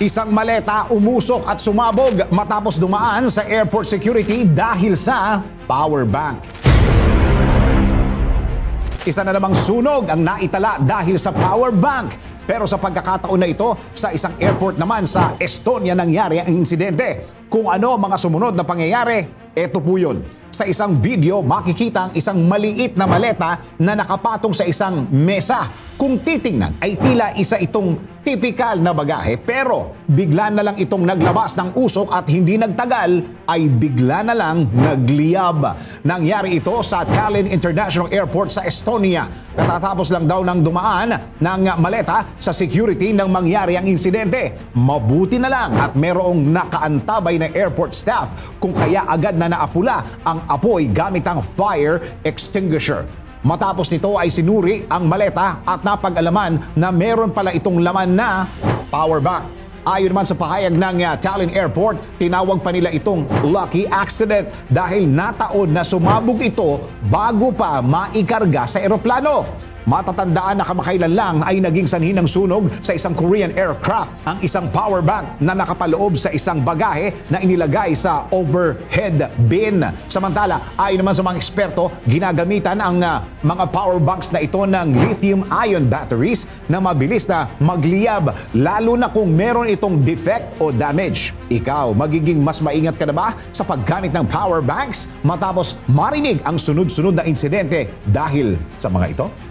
Isang maleta umusok at sumabog matapos dumaan sa airport security dahil sa power bank. Isa na namang sunog ang naitala dahil sa power bank. Pero sa pagkakataon na ito, sa isang airport naman sa Estonia nangyari ang insidente. Kung ano mga sumunod na pangyayari, eto po yun. Sa isang video, makikita ang isang maliit na maleta na nakapatong sa isang mesa. Kung titingnan, ay tila isa itong tipikal na bagahe pero bigla na lang itong naglabas ng usok at hindi nagtagal ay bigla na lang nagliyab. Nangyari ito sa Tallinn International Airport sa Estonia. Katatapos lang daw ng dumaan ng maleta sa security nang mangyari ang insidente. Mabuti na lang at merong nakaantabay na airport staff kung kaya agad na naapula ang apoy gamit ang fire extinguisher. Matapos nito ay sinuri ang maleta at napag-alaman na meron pala itong laman na power bank. Ayon naman sa pahayag ng uh, Tallinn Airport, tinawag pa nila itong lucky accident dahil nataon na sumabog ito bago pa maikarga sa eroplano. Matatandaan na kamakailan lang ay naging sanhi ng sunog sa isang Korean aircraft ang isang power bank na nakapaloob sa isang bagahe na inilagay sa overhead bin. Samantala, ayon naman sa mga eksperto, ginagamitan ang ah, mga power banks na ito ng lithium-ion batteries na mabilis na magliyab lalo na kung meron itong defect o damage. Ikaw, magiging mas maingat ka na ba sa paggamit ng power banks matapos marinig ang sunod-sunod na insidente dahil sa mga ito?